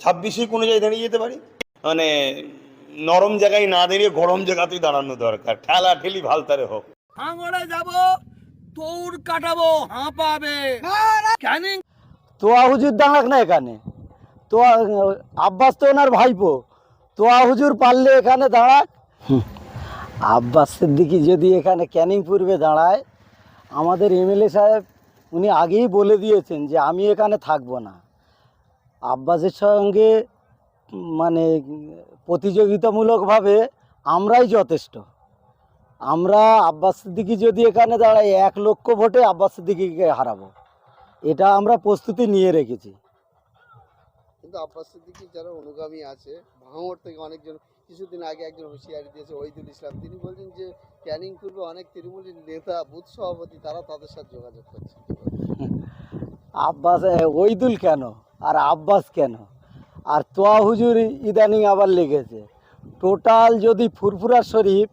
ছাব্বিশে কোনো জায়গায় দাঁড়িয়ে যেতে পারি? মানে নরম জায়গায় না দাঁড়িয়ে গরম জায়গাতেই দাঁড়ানো দরকার। ঠেলা ঠেলি ভালতারে হোক। ভাঙড়ে যাব দৌড় কাটাবো হাঁপাবে। ক্যানিং তোয়া হুজুর দাঁড়াক না এখানে। তোয়া আব্বাস তো ওনার ভাইপো। তোয়া হুজুর পারলে এখানে দাঁড়াক। হুম, আব্বাস সিদ্দিকি যদি এখানে ক্যানিং পূর্বে দাঁড়ায় আমাদের এমএলএ সাহেব উনি আগেই বলে দিয়েছেন যে আমি এখানে থাকব না। আব্বাসের সঙ্গে মানে প্রতিযোগিতামূলকভাবে আমরাই যথেষ্ট। আমরা আব্বাস সিদ্দিকি যদি এখানে দাঁড়াই এক লক্ষ ভোটে আব্বাস সিদ্দিকিকে হারাবো। এটা আমরা প্রস্তুতি নিয়ে রেখেছি। কিন্তু আব্বাস সিদ্দিকী যারা অনুগামী আছে ভাঙড় থেকে অনেকজন কিছুদিন আগে একজন হুঁশিয়ারি দিয়েছে ওইদুল ইসলাম। তিনি বলছেন যে ক্যানিং পূর্বে অনেক তৃণমূলের নেতা বুথ সভাপতি তারা তাদের সাথে যোগাযোগ করছে। আব্বাস ওইদুল কেন? আর আব্বাস কেন? আর তোয়া হুজুর ইদানিং আবার লেগেছে টোটাল যদি ফুরফুরা শরীফ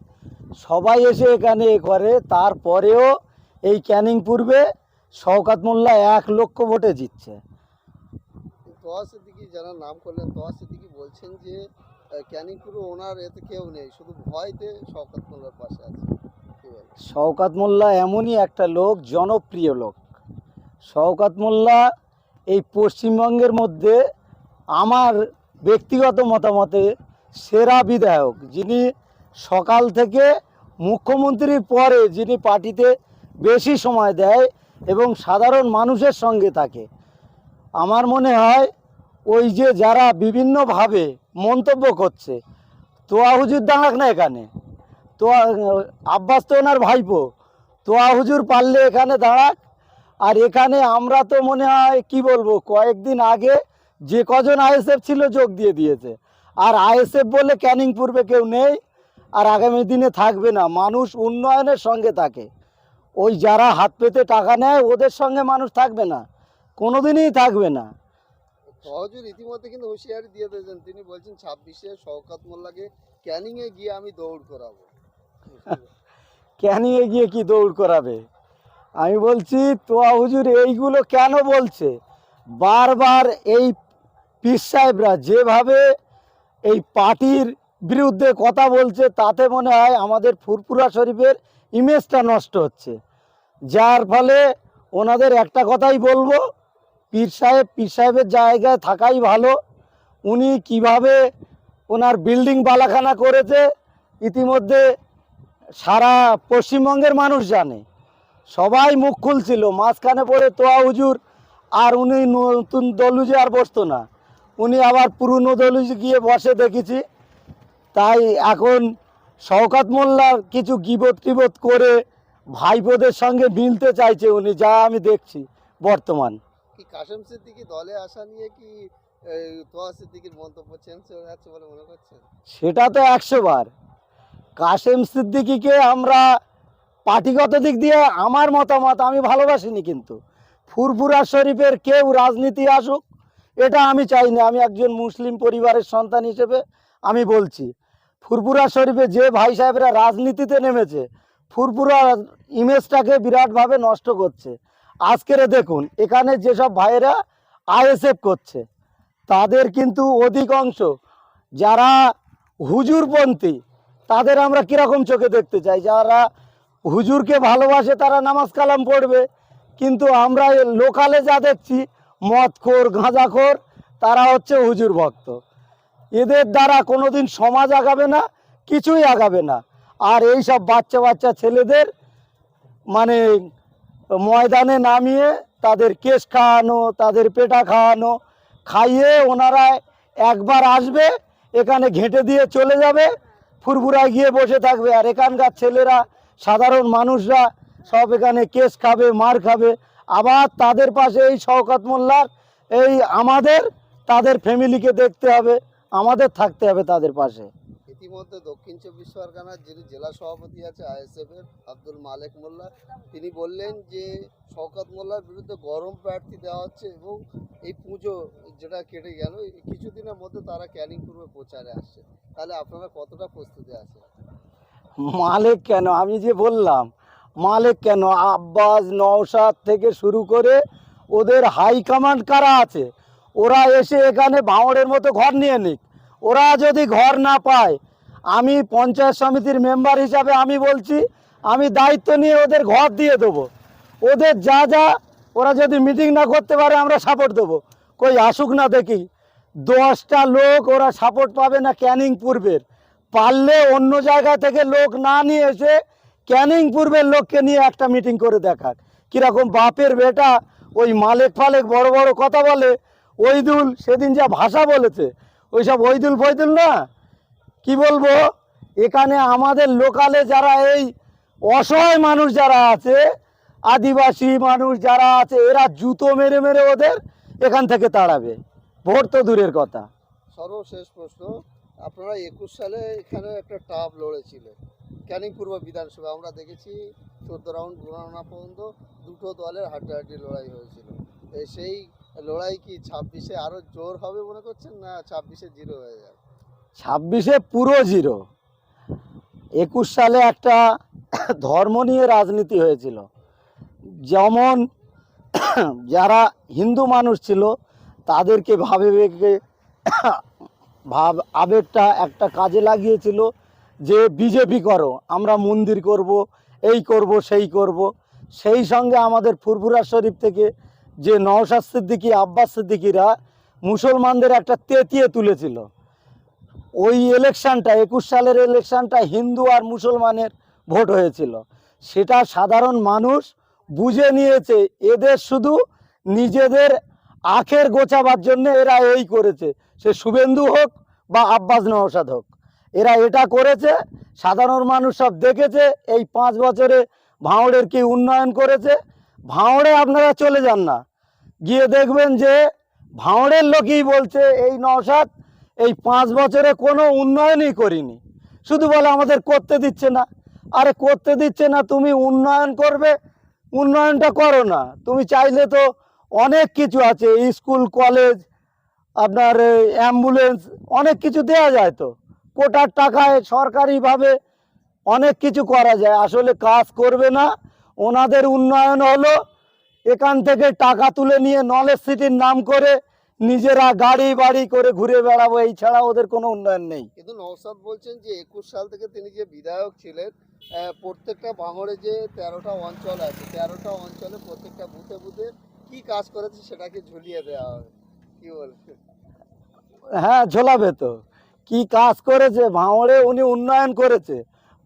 সবাই এসে এখানে এ করে তারপরেও এই ক্যানিং পূর্বে শওকাত মোল্লা এক লক্ষ ভোটে জিতছে। তোয়া সিদ্দিকী যারা নাম করলেন তোয়া সিদ্দিকী বলছেন যে ক্যানিং পূর্বে ওনার এতে কেউ নেই শুধু ভয়তে শওকত মোল্লার পাশে আছে। শওকাত মোল্লা এমনই একটা লোক জনপ্রিয় লোক। শওকাত মোল্লা এই পশ্চিমবঙ্গের মধ্যে আমার ব্যক্তিগত মতামতে সেরা বিধায়ক যিনি সকাল থেকে মুখ্যমন্ত্রীর পরে যিনি পার্টিতে বেশি সময় দেয় এবং সাধারণ মানুষের সঙ্গে থাকে, আমার মনে হয় ওই যে যারা বিভিন্নভাবে মন্তব্য করছে, তোয়া হুজুর দাঁড়াক না এখানে তো আব্বাস তো ওনার ভাইপো, তোয়া হুজুর পারলে এখানে দাঁড়াক আর এখানে আমরা তো মনে হয় কি বলব কয়েকদিন আগে যে কজন আইএসএফ ছিল যোগ দিয়ে দিয়েছে। আর আইএসএফ বলে ক্যানিং পূর্বে কেউ নেই আর আগামী দিনে থাকবে না মানুষ উন্নয়নের সঙ্গে থাকে। ওই যারা হাত পেতে টাকা নেয় ওদের সঙ্গে মানুষ থাকবে না কোনোদিনই থাকবে না। সহজুর ইতিমধ্যে কিন্তু হুঁশিয়ারি দিয়ে দিয়েছেন। তিনি বলছেন ছাব্বিশে শওকত মোল্লাকে ক্যানিংয়ে গিয়ে আমি দৌড় করাবো। ক্যানিংয়ে গিয়ে কি দৌড় করাবে? আমি বলছি, তোয়া হুজুর, এইগুলো কেন বলছে? বারবার এই পীর সাহেবরা যেভাবে এই পার্টির বিরুদ্ধে কথা বলছে, তাতে মনে হয় আমাদের ফুরপুরা শরীফের ইমেজটা নষ্ট হচ্ছে। যার ফলে ওনাদের একটা কথাই বলব, পীর সাহেব, পীর সাহেবের জায়গায় থাকাই ভালো। উনি কীভাবে ওনার বিল্ডিং বালাখানা করেছে, ইতিমধ্যে সারা পশ্চিমবঙ্গের মানুষ জানে। সবাই মুখ খুলছিল মাঝখানে পড়ে তোয়া হুজুর আর উনি নতুন দলুজে আর বসতো না। উনি আবার পুরনো দলুজে গিয়ে বসে দেখেছি। তাই এখন শওকাত মোল্লার কিছু গিবত টিবত করে ভাইপোদের সঙ্গে মিলতে চাইছে উনি যা আমি দেখছি বর্তমান। কি কাশেম সিদ্দিকী দলে আসা নিয়ে কি সেটা তো একশো বার। কাশেম সিদ্দিকিকে আমরা পার্টিগত দিক দিয়ে আমার মতামত আমি ভালোবাসিনি কিন্তু। ফুরফুরা শরীফের কেউ রাজনীতি আসুক, এটা আমি চাই না আমি একজন মুসলিম পরিবারের সন্তান হিসেবে আমি বলছি, ফুরফুরা শরীফে যে ভাই সাহেবরা রাজনীতিতে নেমেছে, ফুরফুরা ইমেজটাকে বিরাটভাবে নষ্ট করছে। আজকের দেখুন, এখানে যেসব ভাইয়েরা আইএসএফ করছে, তাদের কিন্তু অধিকাংশ যারা হুজুরপন্থী, তাদের আমরা কীরকম চোখে দেখতে চাই? যারা হুজুরকে ভালোবাসে, তারা নামাজ কালাম পড়বে। কিন্তু আমরা লোকালে যা দেখছি, মদখোর, গাঁজাখোর, তারা হচ্ছে হুজুর ভক্ত। এদের দ্বারা কোনোদিন সমাজ আগাবে না, কিছুই আগাবে না। আর এই সব বাচ্চা বাচ্চা ছেলেদের মানে ময়দানে নামিয়ে তাদের কেশ খাওয়ানো, তাদের পেটা খাওয়ানো, খাইয়ে ওনারা একবার আসবে, এখানে ঘেঁটে দিয়ে চলে যাবে, ফুরফুরায় গিয়ে বসে থাকবে। আর এখানকার ছেলেরা সাধারণ মানুষরা সব এখানে কেস খাবে, মার খাবে। আবার তাদের পাশে এই শওকত মোল্লার, এই আমাদের, তাদের ফ্যামিলিকে দেখতে হবে, আমাদের থাকতে হবে তাদের পাশে। ইতিমধ্যে দক্ষিণ চব্বিশ পরগনার যিনি জেলা সভাপতি আছে, আইএসএফ এর আব্দুল মালেক মোল্লা, তিনি বললেন যে শওকত মোল্লার বিরুদ্ধে গরম প্রার্থী দেওয়া হচ্ছে এবং এই পুজো যেটা কেটে গেল কিছুদিনের মধ্যে তারা ক্যানিং পূর্বে প্রচারে আসছে। তাহলে আপনারা কতটা প্রস্তুতি আছে মালিক কেন? আমি যে বললাম, মালিক কেন? আব্বাস নওশাদ থেকে শুরু করে ওদের হাই কমান্ড কারা আছে? ওরা এসে এখানে ভাঁড়ের মতো ঘর নিয়ে নিক। ওরা যদি ঘর না পায়, আমি পঞ্চায়েত সমিতির মেম্বার হিসাবে আমি বলছি, আমি দায়িত্ব নিয়ে ওদের ঘর দিয়ে দেবো। ওদের যা যা, ওরা যদি মিটিং না করতে পারে, আমরা সাপোর্ট দেবো। কই আসুক না দেখি, দশটা লোক ওরা সাপোর্ট পাবে না ক্যানিং পূর্বের। পারলে অন্য জায়গা থেকে লোক না নিয়ে এসে ক্যানিং পূর্বের লোককে নিয়ে একটা মিটিং করে দেখাক। কীরকম বাপের বেটা ওই মালেক ফালেক বড় বড় কথা বলে ওইদুল সেদিন যা ভাষা বলেছে, ওইসব ওইদুল ফৈদুল না? কি বলব? এখানে আমাদের লোকালে যারা এই অসহায় মানুষ যারা আছে, আদিবাসী মানুষ যারা আছে, এরা জুতো মেরে মেরে ওদের এখান থেকে তাড়াবে। ভোট তো দূরের কথা। সর্বশেষ প্রশ্ন আপনারা একুশ সালে এখানে একটা টাপ লড়েছিলেন ক্যানিং পূর্ব বিধানসভা, আমরা দেখেছি চোদ্দ রাউন্ড গণনা পর্যন্ত দুটো দলের হাড্ডাহাড্ডি লড়াই হয়েছিল। সেই লড়াই কি ছাব্বিশে আরও জোর হবে মনে করছেন না ছাব্বিশে জিরো হয়ে যাবে? ছাব্বিশে পুরো জিরো। একুশ সালে একটা ধর্ম নিয়ে রাজনীতি হয়েছিল। যেমন যারা হিন্দু মানুষ ছিল, তাদেরকে ভাবে ভেবে, আবেগটা একটা কাজে লাগিয়েছিল যে বিজেপি করো, আমরা মন্দির করব, এই করব, সেই করব। সেই সঙ্গে আমাদের ফুরফুরা শরীফ থেকে যে নওশাদ সিদ্দিকী, আব্বাস সিদ্দিকিরা মুসলমানদের একটা তেতিয়ে তুলেছিল। ওই ইলেকশনটা একুশ সালের ইলেকশনটা হিন্দু আর মুসলমানের ভোট হয়েছিল। সেটা সাধারণ মানুষ বুঝে নিয়েছে, এদের শুধু নিজেদের আখের গোছাবার জন্য এরা এই করেছে। সে শুভেন্দু হোক বা আব্বাস নওশাদ হোক। এরা এটা করেছে, সাধারণ মানুষ সব দেখেছে, এই পাঁচ বছরে ভাঁড়ের কি উন্নয়ন করেছে। ভাঁড়ে আপনারা চলে যান না। গিয়ে দেখবেন যে ভাঁড়ের লোকই বলছে, এই নওশাদ এই পাঁচ বছরে কোনো উন্নয়নই করিনি। শুধু বলে আমাদের করতে দিচ্ছে না। আরে করতে দিচ্ছে না, তুমি উন্নয়ন করবে, উন্নয়নটা করো না। তুমি চাইলে তো অনেক কিছু আছে, স্কুল, কলেজ আপনার অ্যাম্বুলেন্স অনেক কিছু দেওয়া যায় তো। কোটার টাকায় সরকারিভাবে অনেক কিছু করা যায়। আসলে কাজ করবে না। ওনাদের উন্নয়ন হলো। এখান থেকে টাকা তুলে নিয়ে নলেজ সিটির নাম করে নিজেরা গাড়ি বাড়ি করে ঘুরে বেড়াবো, এই ছাড়া ওদের কোনো উন্নয়ন নেই। কিন্তু নৌসাদ বলছেন যে একুশ সাল থেকে তিনি যে বিধায়ক ছিলেন প্রত্যেকটা ভাঙড়ে যে তেরোটা অঞ্চল আছে, তেরোটা অঞ্চলে প্রত্যেকটা বুথে বুথে কি কাজ করেছে সেটাকে ঝুলিয়ে দেওয়া হবে হ্যাঁ ঝোলাবে তো। কি কাজ করেছে? ভাঁড়ে উনি উন্নয়ন করেছে।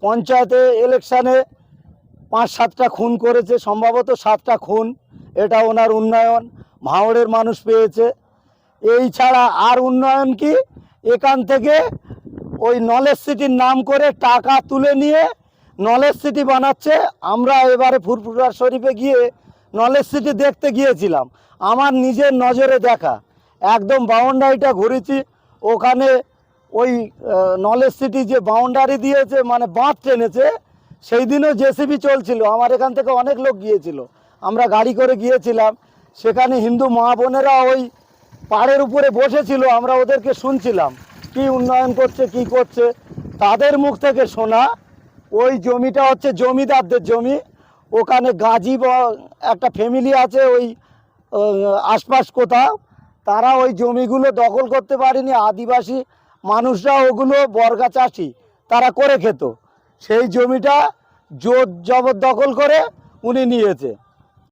পঞ্চায়েতে ইলেকশানে পাঁচ, সাতটা খুন করেছে, সম্ভবত সাতটা খুন। এটা ওনার উন্নয়ন। ভাঁড়ের মানুষ পেয়েছে। এই ছাড়া আর উন্নয়ন কি? এখান থেকে ওই নলেজ সিটির নাম করে টাকা তুলে নিয়ে নলেজ সিটি বানাচ্ছে। আমরা এবারে ফুরফুরা শরীফে গিয়ে নলেজ সিটি দেখতে গিয়েছিলাম। আমার নিজের নজরে দেখা। একদম বাউন্ডারিটা ঘুরেছি। ওখানে ওই নলেজ সিটি যে বাউন্ডারি দিয়েছে মানে বাঁধ টেনেছে সেই দিনও জেসিবি চলছিল। আমার এখান থেকে অনেক লোক গিয়েছিল। আমরা গাড়ি করে গিয়েছিলাম। সেখানে হিন্দু মা বোনেরা ওই পাড়ের উপরে বসেছিল। আমরা ওদেরকে শুনছিলাম। কি উন্নয়ন করছে, কি করছে? তাদের মুখ থেকে শোনা, ওই জমিটা হচ্ছে জমিদারদের জমি। ওখানে গাজী একটা ফ্যামিলি আছে, ওই আশপাশ কোথাও। তারা ওই জমিগুলো দখল করতে পারেনি, আদিবাসী মানুষরা ওগুলো বর্গা চাষি, তারা করে খেত। সেই জমিটা জোর জবরদখল করে উনি নিয়েছে।